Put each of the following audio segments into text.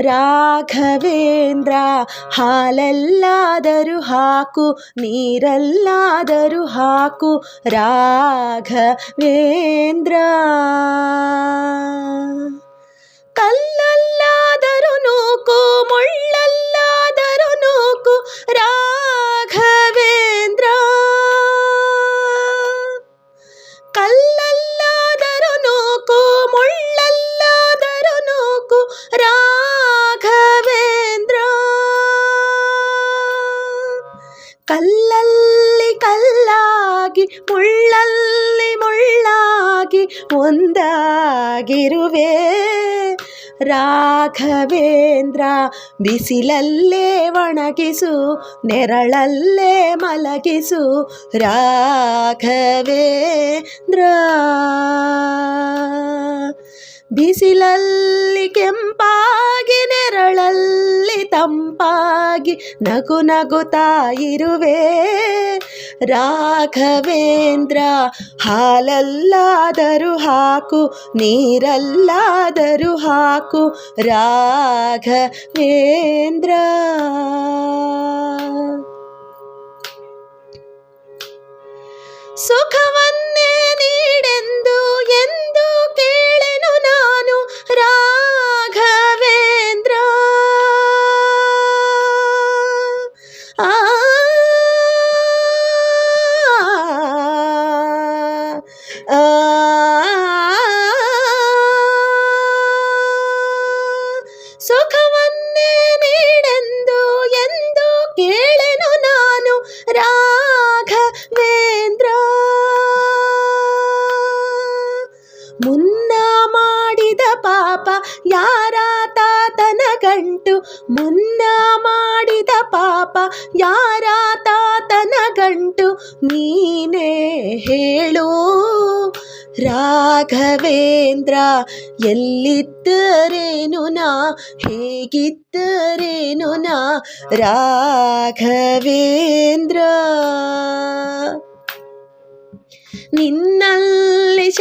ರಾಘವೇಂದ್ರ ಹಾಲಲ್ಲಾದರೂ ಹಾಕು ನೀರಲ್ಲಾದರೂ ಹಾಕು ರಾಘವೇಂದ್ರ ಕಲ್ಲಲ್ಲಿ ಕಲ್ಲಾಗಿ ಮುಳ್ಳಲ್ಲಿ ಮುಳ್ಳಾಗಿ ಒಂದಾಗಿರುವೆ. ರಾಘವೇಂದ್ರ ಬಿಸಿಲಲ್ಲೇ ಒಣಗಿಸು ನೆರಳಲ್ಲೇ ಮಲಗಿಸು. ರಾಘವೇಂದ್ರ ಬಿಸಿಲಲ್ಲಿ ಕೆಂಪಾಗಿ ತಂಪಾಗಿ ನಗು ನಗುತ್ತಾ ಇರುವೆ. ರಾಘವೇಂದ್ರ ಹಾಲಲ್ಲಾದರೂ ಹಾಕು ನೀರಲ್ಲಾದರೂ ಹಾಕು. ರಾಘವೇಂದ್ರ. ಸುಖವನ್ನೇ ಸುಖವನ್ನೇ ನೀಡೆಂದು ಎಂದು ಕೇಳೆನು ನಾನು ರಾಘವೇಂದ್ರ ಮುನ್ನ ಮಾಡಿದ ಪಾಪ ಯಾರ ತಾತನ ಗಂಟು ಮುನ್ನ ಮಾಡಿದ ಪಾಪ ಯಾರ ತಾತನ ಗಂಟು ನೀನೇ ಹೇಳು ರಾಘವೇಂದ್ರ ಎಲ್ಲಿದ್ದರೇನು ನಾ ಹೇಗಿದ್ದರೇನು ನಾ ರಾಘವೇಂದ್ರ. ನಿನ್ನಲ್ಲಿ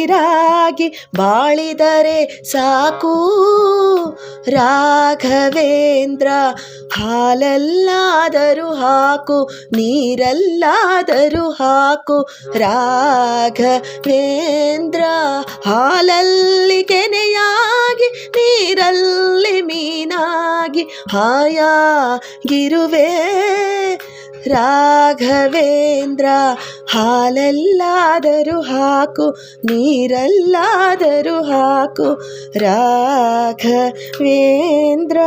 ಉಸಿರಾಗಿ ಬಾಳಿದರೆ ಸಾಕು. ರಾಘವೇಂದ್ರ ಹಾಲಲ್ಲಾದರೂ ಹಾಕು ನೀರಲ್ಲಾದರೂ ಹಾಕು. ರಾಘವೇಂದ್ರ ಹಾಲಲ್ಲಿ ಕೆನೆಯಾಗಿ ನೀರಲ್ಲಿ ಮೀನಾಗಿ ಹಾಯಾಗಿರುವೆ ರಾಘವೇಂದ್ರ ಹಾಲಲ್ಲಾದರೂ ಹಾಕು ನೀರಲ್ಲಾದರೂ ಹಾಕು ರಾಘವೇಂದ್ರ.